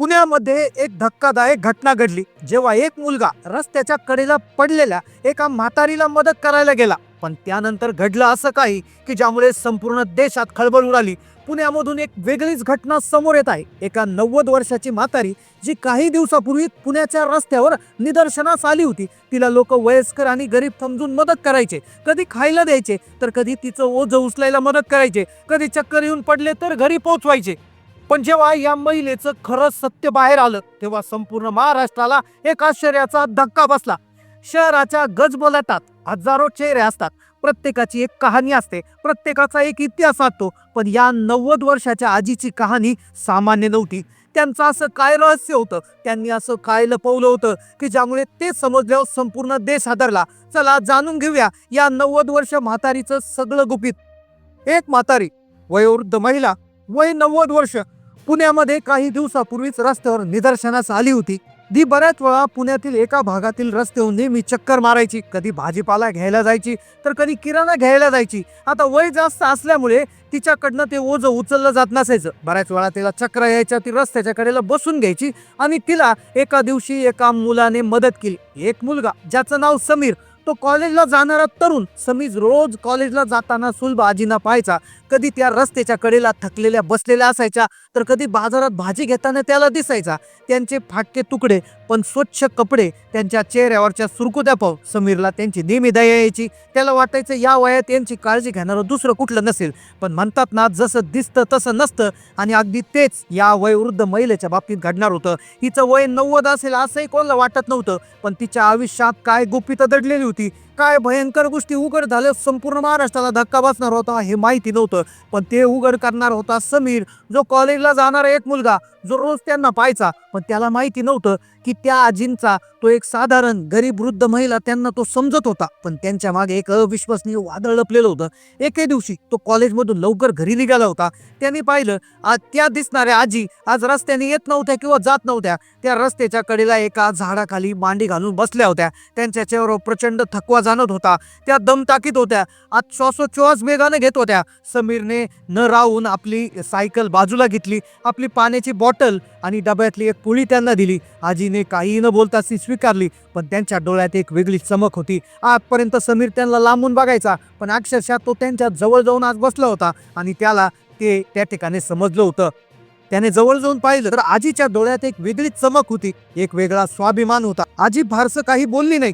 पुण्यामध्ये एक धक्कादायक घटना घडली जेव्हा एक मुलगा रस्त्याच्या कडेला पडलेल्या एका म्हातारीला मदत करायला गेला. पण त्यानंतर घडलं असं काही की ज्यामुळे संपूर्ण देशात खळबळ उडाली. पुण्यामधून एक वेगळीच घटना समोर येत आहे. एका नव्वद वर्षाची म्हातारी जी काही दिवसापूर्वी पुण्याच्या रस्त्यावर निदर्शनास आली होती तिला लोक वयस्कर आणि गरीब समजून मदत करायचे. कधी खायला द्यायचे तर कधी तिचं ओझं उचलायला मदत करायचे. कधी चक्कर येऊन पडले तर घरी पोहोचवायचे. पण जेव्हा या महिलेचं खरं सत्य बाहेर आलं तेव्हा संपूर्ण महाराष्ट्राला एक आश्चर्याचा धक्का बसला. शहराच्या गजबलटात हजारो चेहरे असतात. प्रत्येकाची एक कहाणी असते. प्रत्येकाचा एक इतिहास असतो. पण या नव्वद वर्षाच्या आजीची कहाणी सामान्य नव्हती. त्यांचं असं काय रहस्य होतं? त्यांनी असं काय लपवलं होतं? की ज्यामुळे ते समजल्यावर संपूर्ण देश हादरला. चला जाणून घेऊया या नव्वद वर्ष म्हातारीचं सगळं गुपित. एक म्हातारी वयोवृद्ध महिला वय नव्वद वर्ष पुण्यामध्ये काही दिवसापूर्वीच रस्त्यावर निदर्शनास आली होती. ती बऱ्याच वेळा पुण्यातील एका भागातील रस्त्याहून नेहमी चक्कर मारायची कधी भाजीपाला घ्यायला जायची तर कधी किराणा घ्यायला जायची. आता वय जास्त असल्यामुळे तिच्याकडनं ते ओझं उचललं जात नसायचं. बऱ्याच वेळा तिला चक्र यायच्या ती रस्त्याच्या कडेला बसून घ्यायची आणि तिला एका दिवशी एका मुलाने मदत केली. एक मुलगा ज्याचं नाव समीर तो कॉलेजला जाणारा तरुण समीर रोज कॉलेजला जाताना सुलभ आजीना पाहायचा. कधी त्या रस्त्याच्या कडेला थकलेल्या बसलेल्या असायच्या तर कधी बाजारात भाजी घेताना त्याला दिसायचा. त्यांचे फाटके तुकडे पण स्वच्छ कपडे त्यांच्या चेहऱ्यावरच्या सुरकुत्या पाहू समीरला त्यांची नेहमी दया यायची. त्याला वाटायचं या वयात यांची काळजी घेणारं दुसरं कुठलं नसेल. पण म्हणतात ना जसं दिसतं तसं नसतं. आणि अगदी तेच या वयवृद्ध महिलेच्या बाबतीत घडणार होतं. हिचं वय नव्वद असेल असंही कोणाला वाटत नव्हतं. पण तिच्या आयुष्यात काय गुपितं दडलेली होती काय भयंकर गोष्टी उघड झाल्या संपूर्ण महाराष्ट्राला धक्का बसणार होता हे माहिती नव्हतं. पण ते उघड करणार होता समीर जो कॉलेजला जाणारा एक मुलगा जो रोज त्यांना पाहायचा. पण त्याला माहिती नव्हतं की त्या आजींचा तो एक साधारण गरीब वृद्ध महिला त्यांना तो समजत होता. पण त्यांच्या मागे एक अविश्वसनीय वादळ लपलेलं होतं. एके दिवशी तो कॉलेजमधून लवकर घरी निघाला होता. त्यांनी पाहिलं आज त्या दिसणाऱ्या आजी आज रस्त्याने येत नव्हत्या किंवा जात नव्हत्या. त्या रस्त्याच्या कडेला एका झाडाखाली मांडी घालून बसल्या होत्या. त्यांच्या चेहऱ्यावर प्रचंड थकवा जाणत होता. त्या दमताकीत होत्या. आज श्वासोच्छ्वास वेगानं घेत होत्या. समीरने न राहून आपली सायकल बाजूला घेतली. आपली पाण्याची बॉटल आणि डब्यातली एक पोळी त्यांना दिली. आजीने काहीही न बोलता ती स्वीकारली पण त्यांच्या डोळ्यात एक वेगळी चमक होती. आजपर्यंत समीर त्यांना लांबून बघायचा पण अक्षरशः तो त्यांच्या जवळ जाऊन आज बसला होता आणि त्याला ते त्या ठिकाणी समजलं होतं. त्याने जवळ जाऊन पाहिलं तर आजीच्या डोळ्यात एक वेगळीच चमक होती. एक वेगळा स्वाभिमान होता. आजी फारसं काही बोलली नाही.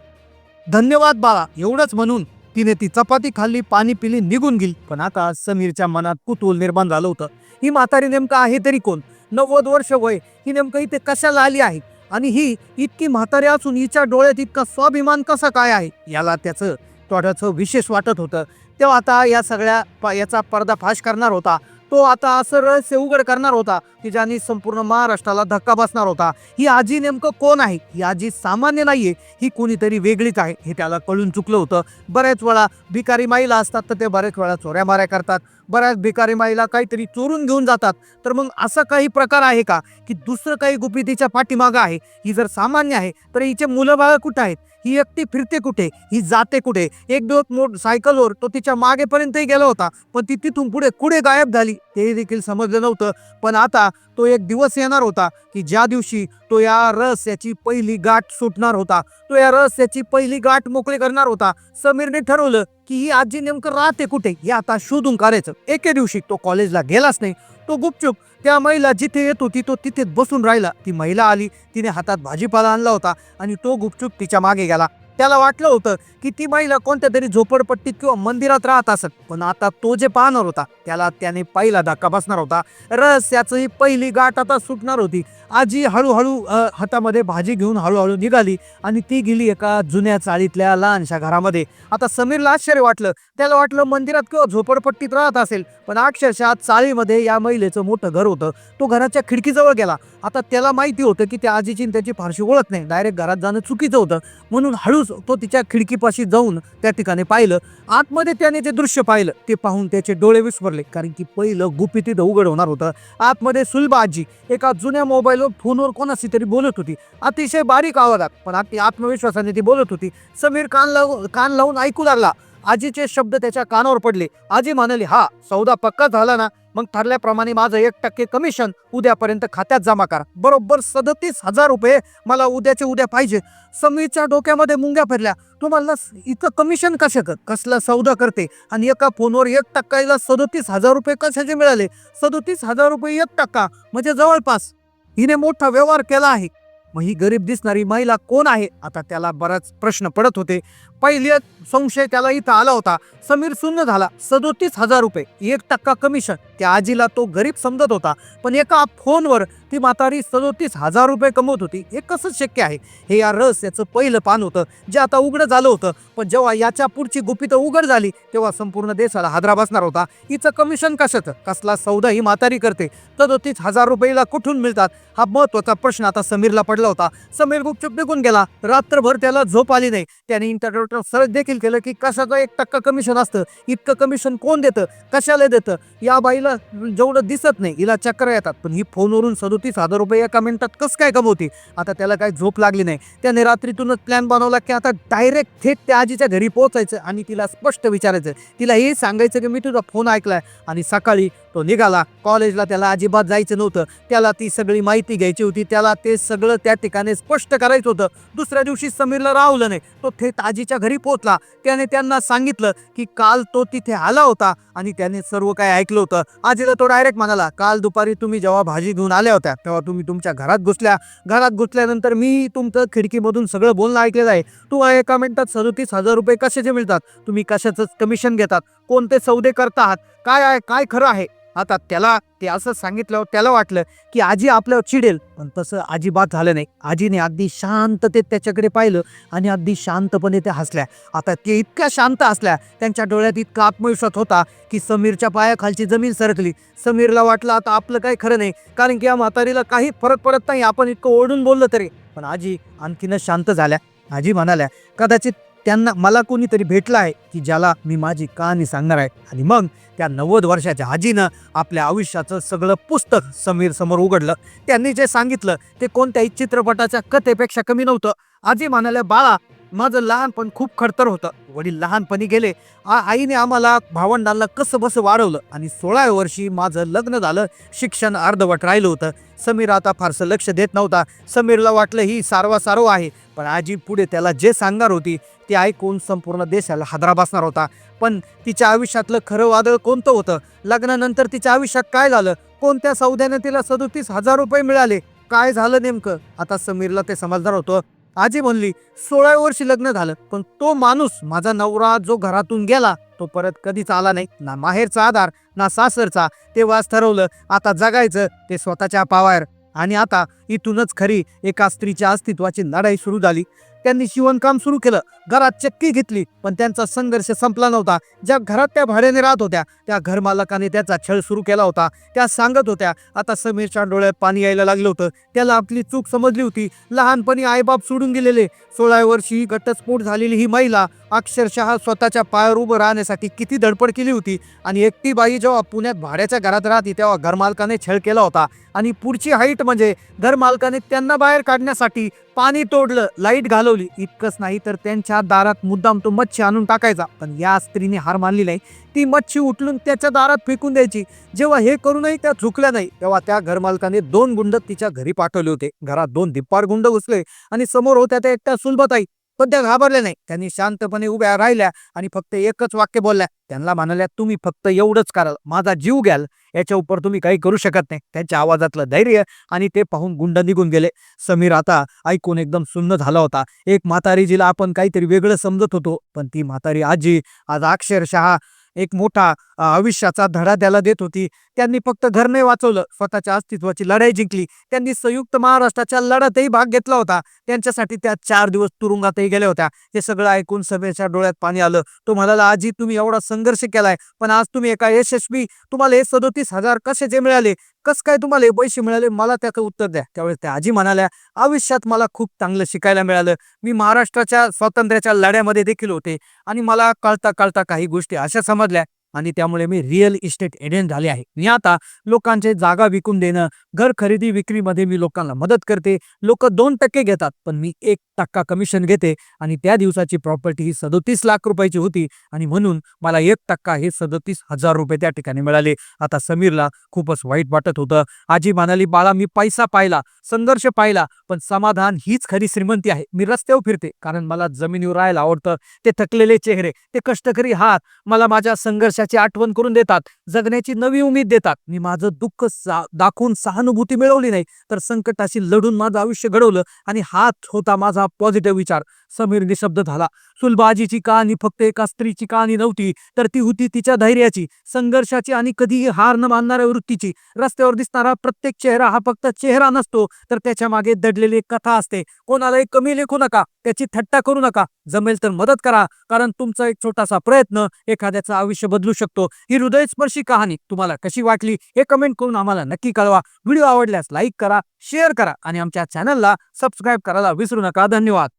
धन्यवाद बाळा एवढंच म्हणून तिने ती चपाती खाल्ली पाणी पिली निघून गेली. पण आता समीरच्या मनात कुतूल निर्माण झालं होतं. ही म्हातारी नेमकं आहे तरी कोण? नव्वद वर्ष वय ही नेमकं इथे कशाला आली आहे? आणि ही इतकी म्हातारी असून हिच्या डोळ्यात इतका स्वाभिमान कसा काय आहे? याला त्याचं थोडंसं विशेष वाटत होतं. तेव्हा आता या सगळ्या प- याचा पर्दाफाश करणार होता. तो आता असं रहस्य उघड करणार होता की ज्याने संपूर्ण महाराष्ट्राला धक्का बसणार होता. ही आजी नेमकं कोण आहे? ही आजी सामान्य नाहीये. ही कोणीतरी वेगळीच आहे. हे त्याला कळून चुकलं होतं. बऱ्याच वेळा भिकारी माईला असतात तर ते बऱ्याच वेळा चोऱ्या माऱ्या करतात. बऱ्याच भिकारी माईला काहीतरी चोरून घेऊन जातात. तर मग असा काही प्रकार आहे का? की दुसरं काही गुपितीच्या पाठीमागं आहे. ही जर सामान्य आहे तर हिचे मुलं बाळ कुठं आहेत? ही एकटी फिरते कुठे? ही जाते कुठे? एक दिवस मोठ सायकलवर तो तिच्या मागेपर्यंतही गेला होता पण ती तिथून पुढे कुठे गायब झाली ते देखील समजलं नव्हतं. पण आता तो एक दिवस येणार होता की ज्या दिवशी तो या रहस्याची पहिली गाठ सुटणार होता तो या रहस्याची पहिली गाठ मोकळी करणार होता समीरने ठरवलं की ही आजी नेमकं राहते कुठे हे आता शोधून काढायचं. एके दिवशी तो कॉलेजला गेलाच नाही. तो गुपचूप त्या महिला जिथे येत होती तो तिथेच बसून राहिला. ती महिला आली तिने हातात भाजीपाला आणला होता आणि तो गुपचूप तिच्यामागे गेला. त्याला वाटलं होतं की ती महिला कोणत्या तरी झोपडपट्टीत किंवा मंदिरात राहत असत पण आता तो जे पाहणार होता त्याला त्याने पहिला धक्का बसणार होता. रहस्याचं ही पहिली गाठ आता सुटणार होती. आजी हळूहळू हातामध्ये भाजी घेऊन हळूहळू निघाली आणि ती गेली एका जुन्या चाळीतल्या लहानशा घरामध्ये. आता समीरला आश्चर्य वाटलं. त्याला वाटलं मंदिरात किंवा झोपडपट्टीत राहत असेल. पण अक्षरशः चाळीमध्ये या महिलेचं मोठं घर होतं. तो घराच्या खिडकीजवळ गेला. आता त्याला माहिती होतं की त्या आजीची आणि त्याची फारशी ओळख नाही. डायरेक्ट घरात जाणं चुकीचं होतं. म्हणून हळूच तो तिच्या खिडकीपाशी जाऊन त्या ठिकाणी पाहिलं. आतमध्ये त्याने जे दृश्य पाहिलं ते पाहून त्याचे डोळे विस्फरले कारण की पहिलं गुपी तिथं उघड होणार होतं. आतमध्ये सुलभा आजी एका जुन्या मोबाईलवर फोनवर कोणाशी तरी बोलत होती. अतिशय बारीक आवाजात पण अति आत्मविश्वासाने ती बोलत होती. समीर कान लावून कान लावून ऐकू लागला. आजीचे शब्द त्याच्या कानावर पडले. आजी म्हणाली हा सौदा पक्का झाला ना? मग ठरल्याप्रमाणे माझं एक टक्के कमिशन उद्यापर्यंत खात्यात जमा करा. बरोबर सदतीस हजार रुपये मला उद्याचे उद्या पाहिजे. समीरच्या डोक्यामध्ये मुंग्या फिरल्या तुम्हाला इथं कमिशन कशाचं कसला सौदा करते? आणि एका फोनवर एक टक्काला सदतीस हजार रुपये कशाचे मिळाले? सदतीस हजार रुपये एक टक्का म्हणजे जवळपास. हिने मोठा व्यवहार केला आहे. मग ही गरीब दिसणारी महिला कोण आहे? आता त्याला बराच प्रश्न पडत होते. पहिले संशय त्याला इथं आला होता. समीर शून्य झाला. सदोतीस हजार रुपये. एक टक्का कमिशन त्या आजीला तो गरीब समजत होता. पण एका फोनवर ती म्हातारी सदोतीस हजार रुपये कमवत होती. हे कसं शक्य आहे? हे या रस याचं पहिलं पान होतं जे आता उघडं झालं होतं. पण जेव्हा याच्या पुढची गुपितं उघड झाली तेव्हा संपूर्ण देशाला हादरा बसणार होता. हिचं कमिशन कशाचं? कसला सौदा ही म्हातारी करते. सदोतीस हजार रुपयेला कुठून मिळतात? हा महत्त्वाचा प्रश्न आता समीरला पडला होता. समीर गुपचूप निघून गेला. रात्रभर त्याला झोप आली नाही. त्याने इंटरनेटवर सर्च देखील केलं की कशाचं एक टक्का कमिशन असतं? इतकं कमिशन कोण देतं? कशाला देतं? या बाईला जेवढं दिसत नाही हिला चक्र येतात. पण ही फोनवरून सदोतीस हजार रुपये एका मिनिटात कसं काय कमवते आता त्याला काय झोप लागली नाही. त्याने रात्रीतूनच प्लॅन बनवला की आता डायरेक्ट थेट त्या आजीच्या घरी पोहोचायचं आणि तिला स्पष्ट विचारायचं. तिला हे सांगायचं की मी तुझा फोन ऐकलाय. आणि सकाळी तो निघाला. कॉलेजला त्याला अजिबात जायचं नव्हतं. त्याला ती सगळी माहिती घ्यायची होती. त्याला ते सगळं त्या ठिकाणी स्पष्ट करायचं होतं. दुसऱ्या दिवशी समीरला राहवलं नाही तो थेट आजीच्या घरी पोहोचला. त्याने त्यांना सांगितलं की काल तो तिथे आला होता आणि त्याने सर्व काय ऐकलं होतं. आजीला तो डायरेक्ट म्हणाला काल दुपारी तुम्ही जेव्हा भाजी घेऊन आल्या होत्या तेव्हा तुम्ही तुमच्या घरात घुसल्या. घरात घुसल्यानंतर मी तुमचं खिडकीमधून सगळं बोलणं ऐकलेलं आहे. तू एका मिनिटात सदोतीस हजार रुपये कशाचे मिळतात? तुम्ही कशाचं कमिशन घेतात? कोणते सौदे करता आहात? काय आहे? काय खरं आहे? आता त्याला ते असं सांगितल्यावर त्याला वाटलं की आजी आपल्यावर चिडेल. पण तसं अजिबात झालं नाही. आजीने अगदी शांततेत त्याच्याकडे पाहिलं आणि अगदी शांतपणे त्या हसल्या. आता ते इतक्या शांत असल्या त्यांच्या डोळ्यात इतका आत्मविश्वास होता की समीरच्या पायाखालची जमीन सरकली. समीरला वाटलं आता आपलं काही खरं नाही कारण की या म्हातारीला काही फरक पडत नाही आपण इतकं ओढून बोललं तरी. पण आजी आणखीनच शांत झाल्या. आजी म्हणाल्या कदाचित त्यांना मला कोणीतरी भेटलं आहे की ज्याला मी माझी कहाणी सांगणार आहे. आणि मग त्या नव्वद वर्षाच्या आजीनं आपल्या आयुष्याचं सगळं पुस्तक समीर समोर उघडलं. त्यांनी जे सांगितलं ते कोणत्याही चित्रपटाच्या कथेपेक्षा कमी नव्हतं. आजी म्हणाल्या बाळा माझं लहानपण खूप खडतर होतं. वडील लहानपणी गेले. आ आईने आम्हाला भावंडांना कसं बसं वाढवलं आणि सोळाव्या वर्षी माझं लग्न झालं. शिक्षण अर्धवट राहिलं होतं. समीर आता फारसं लक्ष देत नव्हता. समीरला वाटलं ही सारवा सारव आहे. पण आजी पुढे त्याला जे सांगणार होती ते ऐकून संपूर्ण देशाला हादरा बसणार होता. पण तिच्या आयुष्यातलं खरं वादळ कोणतं होतं? लग्नानंतर तिच्या आयुष्यात काय झालं? कोणत्या सौद्याने तिला सदोतीस हजार रुपये मिळाले? काय झालं नेमकं? आता समीरला ते समजणार होतं. आजी म्हणली सोळाव्या वर्षी लग्न झालं पण तो माणूस माझा नवरा जो घरातून गेला तो परत कधीच आला नाही ना माहेरचा आधार ना सासरचा. तेव्हाच ठरवलं आता जगायचं ते स्वतःच्या पावायर आणि आता इथूनच खरी एका स्त्रीच्या अस्तित्वाची लढाई सुरू झाली. त्यांनी शिवणकाम सुरू केलं. घरात चक्की घेतली पण त्यांचा संघर्ष संपला नव्हता. ज्या घरात त्या भाड्याने राहत होत्या त्या घरमालकाने त्याचा छळ सुरू केला होता. त्या सांगत होत्या आता समीरच्या डोळ्यात पाणी यायला लागलं होतं. त्याला आपली चूक समजली होती. लहानपणी आईबाप सोडून गेलेले. सोळाव्या वर्षी घटस्फोट झालेली ही महिला अक्षरशः स्वतःच्या पायावर उभं राहण्यासाठी किती धडपड केली होती. आणि एकटी बाई जेव्हा पुण्यात भाड्याच्या घरात राहते तेव्हा घरमालकाने छळ केला होता. आणि पुढची हाईट म्हणजे घरमालकाने त्यांना बाहेर काढण्यासाठी पाणी तोडलं लाइट घालवली. इतकंच नाही तर त्यांच्या दारात मुद्दाम तो मच्छी आणून टाकायचा. पण या स्त्रीने हार मानली नाही. ती मच्छी उठलून त्याच्या दारात फेकून द्यायची. जेव्हा हे करूनही त्या चुकल्या नाही तेव्हा त्या घरमालकाने दोन गुंड तिच्या घरी पाठवले होते. घरात दोन धिप्पाड गुंड घुसले आणि समोर होत्या त्या एकट्या सुलभताई. पण त्या घाबरल्या नाही त्यांनी शांतपणे उभ्या राहिल्या आणि फक्त एकच वाक्य बोलल्या. त्यांना म्हणाल्या तुम्ही फक्त एवढंच कराल. माझा जीव घ्याल. याच्या उपर तुम्ही काही करू शकत नाही. त्यांच्या आवाजातलं धैर्य आणि ते पाहून गुंड निघून गेले. समीर आता ऐकून एकदम सुन्न झाला होता. एक म्हातारी जिला आपण काहीतरी वेगळं समजत होतो पण ती म्हातारी आजी आज अक्षरशः एक मोठा आयुष्याचा धडा त्याला देत होती. त्यांनी फक्त घर नाही वाचवलं स्वतःच्या अस्तित्वाची लढाई जिंकली. त्यांनी संयुक्त महाराष्ट्राच्या लढ्यातही भाग घेतला होता. त्यांच्यासाठी त्या चार दिवस तुरुंगातही गेल्या होत्या. हे सगळं ऐकून सभेच्या डोळ्यात पाणी आलं. तो म्हणाला आजी तुम्ही एवढा संघर्ष केलाय पण आज तुम्ही एका यशस्वी तुम्हाला हे सदोतीस हजार कशाचे मिळाले? कस काय तुम्हाला हे पैसे मिळाले मला त्याचं उत्तर द्या. त्यावेळेस त्या आजी म्हणाल्या आयुष्यात मला खूप चांगलं शिकायला मिळालं. मी महाराष्ट्राच्या स्वातंत्र्याच्या लढ्यामध्ये देखील होते आणि मला कळता कळता काही गोष्टी अशा समजल्या आणि त्यामुळे मी रिअल इस्टेट एजंट झाले आहे. मी आता लोकांचे जागा विकून देणं घर खरेदी विक्रीमध्ये मी लोकांना मदत करते. लोक दोन टक्के घेतात पण मी एक टक्का कमिशन घेते आणि त्या दिवसाची प्रॉपर्टी ही सदोतीस लाख रुपयाची होती आणि म्हणून मला एक टक्का हे सदतीस हजार रुपये त्या ठिकाणी मिळाले. आता समीरला खूपच वाईट वाटत होतं. आजी म्हणाली बाळा मी पैसा पाहिला संघर्ष पाहिला पण समाधान हीच खरी श्रीमंती आहे. मी रस्त्यावर फिरते कारण मला जमिनीवर राहायला आवडतं. ते थकलेले चेहरे ते कष्टकरी हात मला माझ्या संघर्षाची आठवण करून देतात जगण्याची नवी उमेद देतात. मी माझं दुःख सा दाखवून सहानुभूती मिळवली नाही तर संकटाशी लढून माझं आयुष्य घडवलं आणि हाच होता माझा पॉझिटिव्ह विचार. समीर निशब्द झाला. सुलबाजीची कहाणी फक्त एका स्त्रीची कहाणी नव्हती तर ती होती तिच्या धैर्याची. संघर्षाची आणि कधीही हार न मानणाऱ्या वृत्तीची. रस्त्यावर दिसणारा प्रत्येक चेहरा हा फक्त चेहरा नसतो तर त्याच्यामागे दडलेली कथा असते. कोणालाही कमी लेखू नका त्याची थट्टा करू नका. जमेल तर मदत करा कारण तुमचा एक छोटासा प्रयत्न एखाद्याचं आयुष्य बदलू शकतो. ही हृदयस्पर्शी कहाणी तुम्हाला कशी वाटली हे कमेंट करून आम्हाला नक्की कळवा. व्हिडिओ आवडल्यास लाईक करा शेअर करा आणि आमच्या चॅनलला सबस्क्राईब करायला विसरू नका. धन्यवाद.